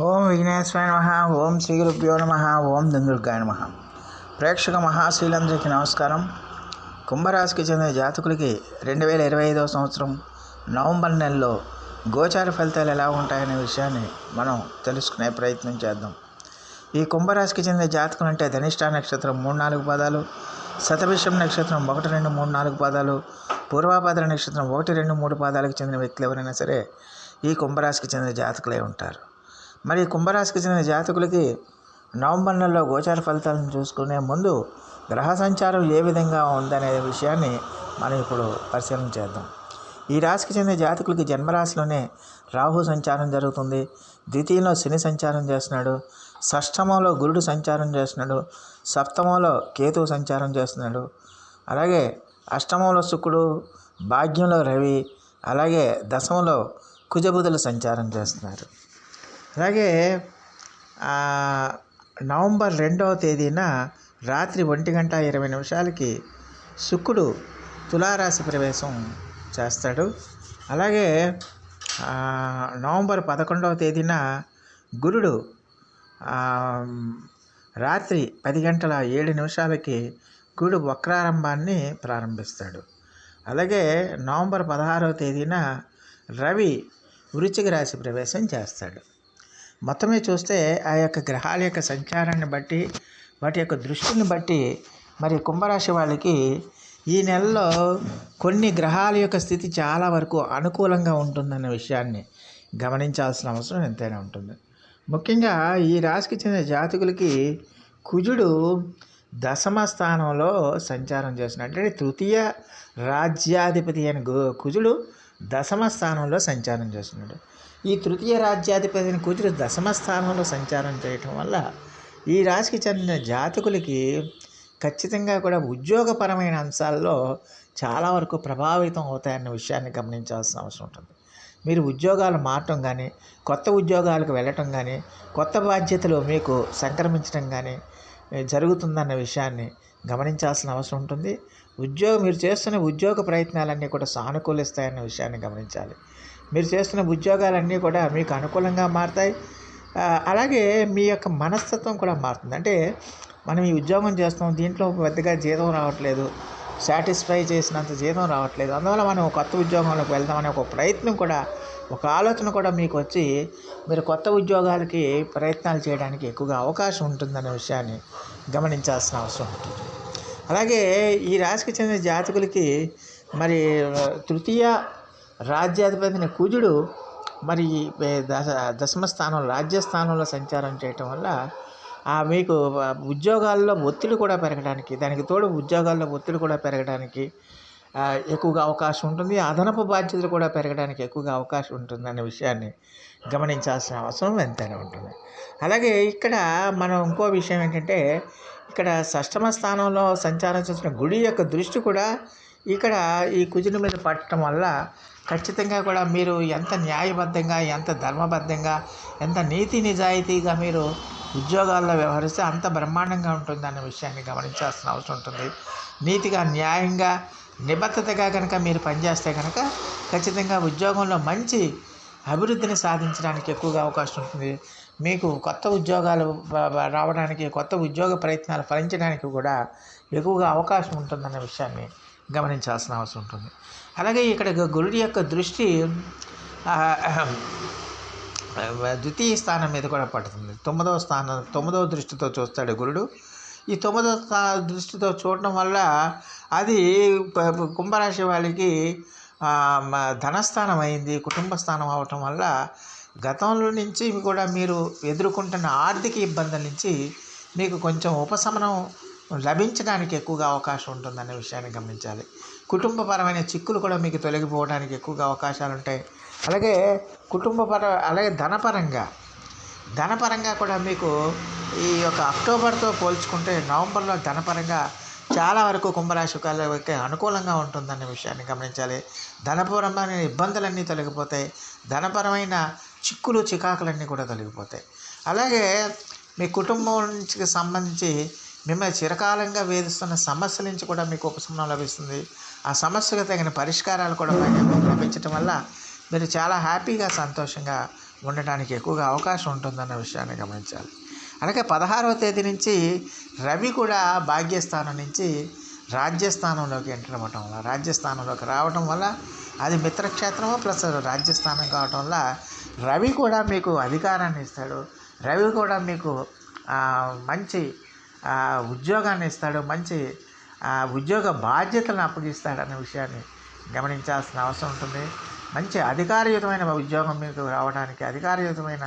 ఓం విఘ్నేశ్వరాయ నమ ఓం శ్రీ గురుభ్యో నమ ఓం దుందుర్గాయ నమ. ప్రేక్షక మహాశీలందరికీ నమస్కారం. కుంభరాశికి చెందిన జాతకులకి రెండు వేల ఇరవై ఐదవ సంవత్సరం నవంబర్ నెలలో గోచార ఫలితాలు ఎలా ఉంటాయనే విషయాన్ని మనం తెలుసుకునే ప్రయత్నం చేద్దాం. ఈ కుంభరాశికి చెందిన జాతకులు అంటే ధనిష్ట నక్షత్రం మూడు నాలుగు పదాలు శతభిషం నక్షత్రం ఒకటి రెండు మూడు నాలుగు పదాలు పూర్వాభాద్ర నక్షత్రం ఒకటి రెండు మూడు పాదాలకు చెందిన వ్యక్తులు ఎవరైనా సరే ఈ కుంభరాశికి చెందిన జాతకులే ఉంటారు. మరి కుంభరాశికి చెందిన జాతకులకి నవంబర్ నెలలో గోచార ఫలితాలను చూసుకునే ముందు గ్రహ సంచారం ఏ విధంగా ఉందనే విషయాన్ని మనం ఇప్పుడు పరిశీలన చేద్దాం. ఈ రాశికి చెందిన జాతకులకి జన్మరాశిలోనే రాహు సంచారం జరుగుతుంది. ద్వితీయంలో శని సంచారం చేస్తున్నాడు. షష్టమంలో గురుడు సంచారం చేస్తున్నాడు. సప్తమంలో కేతువు సంచారం చేస్తున్నాడు. అలాగే అష్టమంలో శుక్రుడు భాగ్యంలో రవి అలాగే దశమంలో కుజబుధులు సంచారం చేస్తున్నారు. అలాగే నవంబర్ రెండవ తేదీన రాత్రి ఒంటి గంట ఇరవై నిమిషాలకి శుక్రుడు తులారాశి ప్రవేశం చేస్తాడు. అలాగే నవంబర్ పదకొండవ తేదీన గురుడు రాత్రి పది గంటల ఏడు నిమిషాలకి గురుడు వక్రారంభాన్ని ప్రారంభిస్తాడు. అలాగే నవంబర్ పదహారవ తేదీన రవి వృశ్చిక రాశి ప్రవేశం చేస్తాడు. మొత్తమే చూస్తే ఆ యొక్క గ్రహాల యొక్క సంచారాన్ని బట్టి వాటి యొక్క దృష్టిని బట్టి మరి కుంభరాశి వాళ్ళకి ఈ నెలలో కొన్ని గ్రహాల యొక్క స్థితి చాలా వరకు అనుకూలంగా ఉంటుందన్న విషయాన్ని గమనించాల్సిన అవసరం ఎంతైనా ఉంటుంది. ముఖ్యంగా ఈ రాశికి చెందిన జాతకులకి కుజుడు దశమ స్థానంలో సంచారం చేస్తున్నాడు. అంటే తృతీయ రాజ్యాధిపతి అయిన గు- కుజుడు దశమ స్థానంలో సంచారం చేస్తున్నాడు. ఈ తృతీయ రాజ్యాధిపతిని కూతురు దశమ స్థానంలో సంచారం చేయటం వల్ల ఈ రాశికి చెందిన జాతకులకి ఖచ్చితంగా కూడా ఉద్యోగపరమైన అంశాల్లో చాలా వరకు ప్రభావితం అవుతాయన్న విషయాన్ని గమనించాల్సిన అవసరం ఉంటుంది. మీరు ఉద్యోగాలు మారటం కానీ కొత్త ఉద్యోగాలకు వెళ్ళటం కానీ కొత్త బాధ్యతలు మీకు సంక్రమించడం కానీ జరుగుతుందన్న విషయాన్ని గమనించాల్సిన అవసరం ఉంటుంది. ఉద్యోగం మీరు చేస్తున్న ఉద్యోగ ప్రయత్నాలన్నీ కూడా సానుకూలిస్తాయన్న విషయాన్ని గమనించాలి. మీరు చేస్తున్న ఉద్యోగాలన్నీ కూడా మీకు అనుకూలంగా మారుతాయి. అలాగే మీ యొక్క మనస్తత్వం కూడా మారుతుంది. అంటే మనం ఈ ఉద్యోగం చేస్తాం దీంట్లో పెద్దగా జీతం రావట్లేదు సాటిస్ఫై చేసినంత జీతం రావట్లేదు. అందువల్ల మనం కొత్త ఉద్యోగంలోకి వెళ్దామనే ఒక ప్రయత్నం కూడా ఒక ఆలోచన కూడా మీకు వచ్చి మీరు కొత్త ఉద్యోగాలకి ప్రయత్నాలు చేయడానికి ఎక్కువగా అవకాశం ఉంటుందనే విషయాన్ని గమనించాల్సిన అవసరం ఉంటుంది. అలాగే ఈ రాశికి చెందిన జాతకులకి మరి తృతీయ రాజ్యాధిపతిని కుజుడు మరి దశ దశమ స్థానంలో రాజ్యస్థానంలో సంచారం చేయటం వల్ల ఆ మీకు ఉద్యోగాల్లో ఒత్తిడి కూడా పెరగడానికి దానికి తోడు ఉద్యోగాల్లో ఒత్తిడి కూడా పెరగడానికి ఎక్కువగా అవకాశం ఉంటుంది. అదనపు బాధ్యతలు కూడా పెరగడానికి ఎక్కువగా అవకాశం ఉంటుంది అనే విషయాన్ని గమనించాల్సిన అవసరం ఎంతైనా ఉంటుంది. అలాగే ఇక్కడ మనం ఇంకో విషయం ఏంటంటే ఇక్కడ షష్టమ స్థానంలో సంచారం చేసిన గుడి యొక్క దృష్టి కూడా ఇక్కడ ఈ కుజుని మీద పట్టడం వల్ల ఖచ్చితంగా కూడా మీరు ఎంత న్యాయబద్ధంగా ఎంత ధర్మబద్ధంగా ఎంత నీతి నిజాయితీగా మీరు ఉద్యోగాల్లో వ్యవహరిస్తే అంత బ్రహ్మాండంగా ఉంటుంది అన్న విషయాన్ని గమనించాల్సిన అవసరం ఉంటుంది. నీతిగా న్యాయంగా నిబద్ధతగా కనుక మీరు పనిచేస్తే కనుక ఖచ్చితంగా ఉద్యోగంలో మంచి అభివృద్ధిని సాధించడానికి ఎక్కువగా అవకాశం ఉంటుంది. మీకు కొత్త ఉద్యోగాలు రావడానికి కొత్త ఉద్యోగ ప్రయత్నాలు ఫలించడానికి కూడా ఎక్కువగా అవకాశం ఉంటుందన్న విషయాన్ని గమనించాల్సిన అవసరం ఉంటుంది. అలాగే ఇక్కడ గురుడి యొక్క దృష్టి ద్వితీయ స్థానం మీద కూడా పడుతుంది. తొమ్మిదవ స్థానం తొమ్మిదవ దృష్టితో చూస్తాడు గురుడు. ఈ తొమ్మిదవ స్థా దృష్టితో చూడటం వల్ల అది కుంభరాశి వాళ్ళకి ధనస్థానం అయింది కుటుంబ స్థానం అవటం వల్ల గతంలో నుంచి కూడా మీరు ఎదుర్కొంటున్న ఆర్థిక ఇబ్బందుల నుంచి మీకు కొంచెం ఉపశమనం లభించడానికి ఎక్కువగా అవకాశం ఉంటుందనే విషయాన్ని గమనించాలి. కుటుంబపరమైన చిక్కులు కూడా మీకు తొలగిపోవడానికి ఎక్కువగా అవకాశాలు ఉంటాయి. అలాగే కుటుంబపర అలాగే ధనపరంగా. ధనపరంగా కూడా మీకు ఈ యొక్క అక్టోబర్తో పోల్చుకుంటే నవంబర్లో ధనపరంగా చాలా వరకు కుంభరాశి వాళ్ళకి అనుకూలంగా ఉంటుందనే విషయాన్ని గమనించాలి. ధనపరమైన ఇబ్బందులన్నీ తొలగిపోతాయి. ధనపరమైన చిక్కులు చికాకులన్నీ కూడా తొలగిపోతాయి. అలాగే మీ కుటుంబానికి సంబంధించి మిమ్మల్ని చిరకాలంగా వేధిస్తున్న సమస్యల నుంచి కూడా మీకు ఉపశమనం లభిస్తుంది. ఆ సమస్యకు తగిన పరిష్కారాలు కూడా లభించడం వల్ల మీరు చాలా హ్యాపీగా సంతోషంగా ఉండటానికి ఎక్కువగా అవకాశం ఉంటుందన్న విషయాన్ని గమనించాలి. అలాగే పదహారవ తేదీ నుంచి రవి కూడా భాగ్యస్థానం నుంచి రాజ్యస్థానంలోకి ఎంటర్ అవ్వటం వల్ల రాజ్యస్థానంలోకి రావటం వల్ల అది మిత్రక్షేత్రము ప్లస్ రాజ్యస్థానం కావటం వల్ల రవి కూడా మీకు అధికారాన్ని ఇస్తాడు. రవి కూడా మీకు మంచి ఉద్యోగాన్ని ఇస్తాడు మంచి ఆ, ఉద్యోగ బాధ్యతలను అప్పగిస్తాడు అనే విషయాన్ని గమనించాల్సిన అవసరం ఉంటుంది. మంచి అధికారయుతమైన ఉద్యోగం మీకు రావడానికి అధికారయుతమైన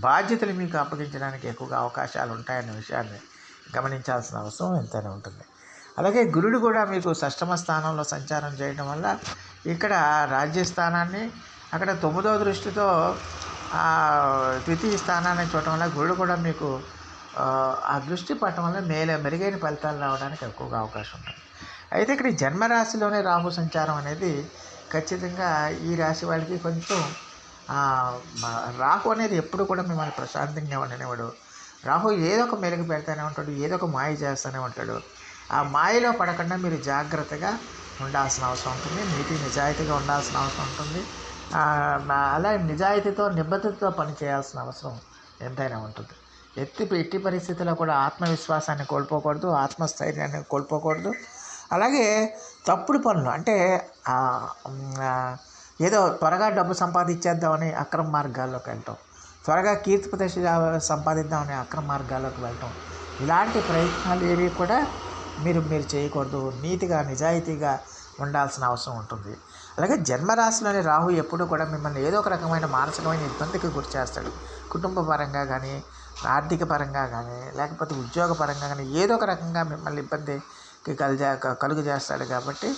బాధ్యతలు మీకు అప్పగించడానికి ఎక్కువగా అవకాశాలు ఉంటాయనే విషయాన్ని గమనించాల్సిన అవసరం ఎంతైనా ఉంటుంది. అలాగే గురుడు కూడా మీకు షష్టమ స్థానంలో సంచారం చేయడం వల్ల ఇక్కడ రాజ్యస్థానాన్ని అక్కడ తొమ్మిదో దృష్టితో ద్వితీయ స్థానాన్ని చూడటం వల్ల గురుడు కూడా మీకు ఆ, దృష్టి పట్టడం వల్ల మేలే మెరుగైన ఫలితాలు రావడానికి ఎక్కువగా అవకాశం ఉంటుంది. అయితే ఇక్కడ ఈ జన్మరాశిలోనే రాహు సంచారం అనేది ఖచ్చితంగా ఈ రాశి వాళ్ళకి కొంచెం రాహు అనేది ఎప్పుడు కూడా మిమ్మల్ని ప్రశాంతంగా ఉండనివాడు రాహు ఏదో ఒక మెరుగు పెడతానే ఉంటాడు ఏదో ఒక మాయ చేస్తూనే ఉంటాడు. ఆ మాయలో పడకుండా మీరు జాగ్రత్తగా ఉండాల్సిన అవసరం ఉంటుంది. నీతి నిజాయితీగా ఉండాల్సిన అవసరం ఉంటుంది. అలా నిజాయితీతో నిబద్ధతతో పని చేయాల్సిన అవసరం ఎంతైనా ఉంటుంది. ఎత్తి ఎట్టి పరిస్థితుల్లో కూడా ఆత్మవిశ్వాసాన్ని కోల్పోకూడదు ఆత్మస్థైర్యాన్ని కోల్పోకూడదు. అలాగే తప్పుడు పనులు అంటే ఏదో త్వరగా డబ్బు సంపాదించేద్దామని అక్రమ మార్గాల్లోకి వెళ్ళటం త్వరగా కీర్తి ప్రతిష్ట సంపాదిద్దామని అక్రమ మార్గాల్లోకి వెళ్ళటం ఇలాంటి ప్రయత్నాలు ఏవి కూడా మీరు మీరు చేయకూడదు. నీతిగా నిజాయితీగా ఉండాల్సిన అవసరం ఉంటుంది. అలాగే జన్మరాశిలోని రాహు ఎప్పుడు కూడా మిమ్మల్ని ఏదో ఒక రకమైన మానసికమైన ఇబ్బందికి గురి చేస్తాడు కుటుంబ పరంగా కానీ ఆర్థిక పరంగా కానీ లేకపోతే ఉద్యోగ పరంగా కానీ ఏదో ఒక రకంగా మిమ్మల్ని ఇబ్బందికి కలిజా కలుగు చేస్తాడు కాబట్టి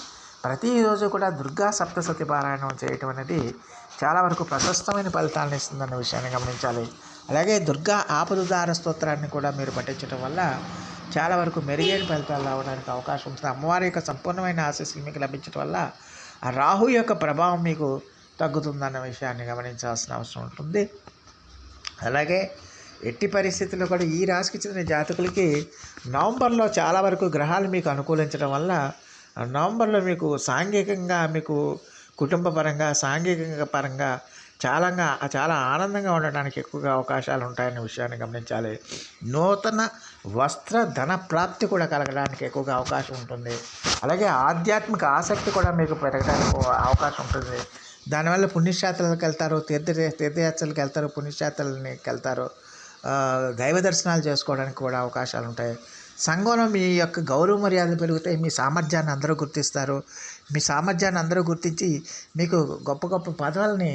ప్రతిరోజు కూడా దుర్గా సప్తసతి పారాయణం చేయటం అనేది చాలా వరకు ప్రశస్తమైన ఫలితాలను ఇస్తుందన్న విషయాన్ని గమనించాలి. అలాగే దుర్గా ఆపదుదార స్తోత్రాన్ని కూడా మీరు పఠించడం వల్ల చాలా వరకు మెరుగైన ఫలితాలు రావడానికి అవకాశం ఉంటుంది. అమ్మవారి యొక్క సంపూర్ణమైన ఆశీస్సులు మీకు లభించడం వల్ల ఆ రాహు యొక్క ప్రభావం మీకు తగ్గుతుందన్న విషయాన్ని గమనించాల్సిన అవసరం ఉంటుంది. అలాగే ఎట్టి పరిస్థితుల్లో కూడా ఈ రాశికి చెందిన జాతకులకి నవంబర్లో చాలా వరకు గ్రహాలు మీకు అనుకూలించడం వల్ల నవంబర్లో మీకు సాంఘికంగా మీకు కుటుంబ పరంగా సాంఘికంగా పరంగా చాలా చాలా ఆనందంగా ఉండటానికి ఎక్కువగా అవకాశాలు ఉంటాయనే విషయాన్ని గమనించాలి. నూతన వస్త్ర ధన ప్రాప్తి కూడా కలగడానికి ఎక్కువగా అవకాశం ఉంటుంది. అలాగే ఆధ్యాత్మిక ఆసక్తి కూడా మీకు పెరగడానికి అవకాశం ఉంటుంది. దానివల్ల పుణ్యక్షేత్రాలకు వెళ్తారు తీర్థ తీర్థయాత్రలకు వెళ్తారు పుణ్యక్షేత్రాలకి వెళ్తారు. దైవ దర్శనాలు చేసుకోవడానికి కూడా అవకాశాలు ఉంటాయి సంఘంలో మీ యొక్క గౌరవ మర్యాదలు పెరుగుతాయి మీ సామర్థ్యాన్ని అందరూ గుర్తిస్తారు. మీ సామర్థ్యాన్ని అందరూ గుర్తించి మీకు గొప్ప గొప్ప పదవుల్ని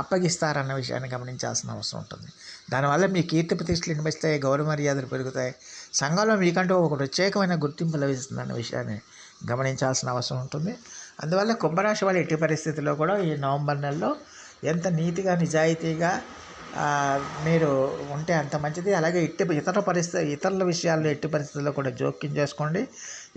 అప్పగిస్తారన్న విషయాన్ని గమనించాల్సిన అవసరం ఉంటుంది. దానివల్ల మీ కీర్తి ప్రతిష్టలు వినిపిస్తాయి గౌరవ మర్యాదలు పెరుగుతాయి. సంఘంలో మీకంటూ ఒక ప్రత్యేకమైన గుర్తింపు లభిస్తుందన్న విషయాన్ని గమనించాల్సిన అవసరం ఉంటుంది. అందువల్ల కుంభరాశి వాళ్ళ ఎట్టి పరిస్థితుల్లో కూడా ఈ నవంబర్ నెలలో ఎంత నీతిగా నిజాయితీగా మీరు ఉంటే అంత మంచిది. అలాగే ఎట్టి ఇతర పరిస్థితి ఇతరుల విషయాల్లో ఎట్టి పరిస్థితుల్లో కూడా జోక్యం చేసుకోండి.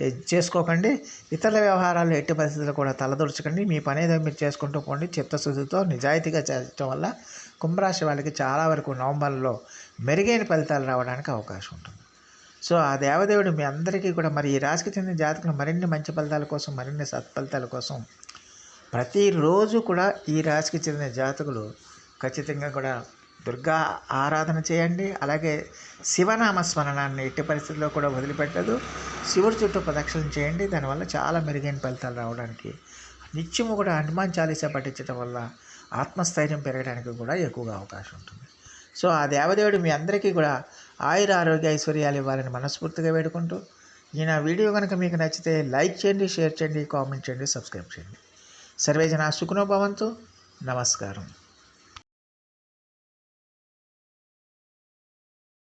చేసుకోకండి. ఇతరుల వ్యవహారాలు ఎట్టి పరిస్థితుల్లో కూడా తలదొరచకండి. మీ పని ఏదో మీరు చేసుకుంటూ పోండి. చిత్తశుద్ధితో నిజాయితీగా చేయడం వల్ల కుంభరాశి వాళ్ళకి చాలా వరకు నవంబర్లో మెరుగైన ఫలితాలు రావడానికి అవకాశం ఉంటుంది. సో ఆ దేవదేవుడు మీ అందరికీ కూడా మరి ఈ రాశికి చెందిన జాతకులు మరిన్ని మంచి ఫలితాల కోసం మరిన్ని సత్ఫలితాల కోసం ప్రతిరోజు కూడా ఈ రాశికి చెందిన జాతకులు ఖచ్చితంగా కూడా దుర్గా ఆరాధన చేయండి. అలాగే శివనామ స్మరణాన్ని ఎట్టి పరిస్థితుల్లో కూడా వదిలిపెట్టదు. శివుడి చుట్టూ ప్రదక్షిణ చేయండి. దానివల్ల చాలా మెరుగైన ఫలితాలు రావడానికి నిత్యము కూడా హనుమాన్ చాలీసా పఠించడం వల్ల ఆత్మస్థైర్యం పెరగడానికి కూడా ఎక్కువగా అవకాశం ఉంటుంది. సో ఆ దేవదేవుడు మీ అందరికీ కూడా ఆయుర ఆరోగ్య ఐశ్వర్యాలు ఇవ్వాలని మనస్ఫూర్తిగా వేడుకుంటూ ఈయన వీడియో కనుక మీకు నచ్చితే లైక్ చేయండి షేర్ చేయండి కామెంట్ చేయండి సబ్స్క్రైబ్ చేయండి. సర్వేజన సుఖనోభవంతో నమస్కారం.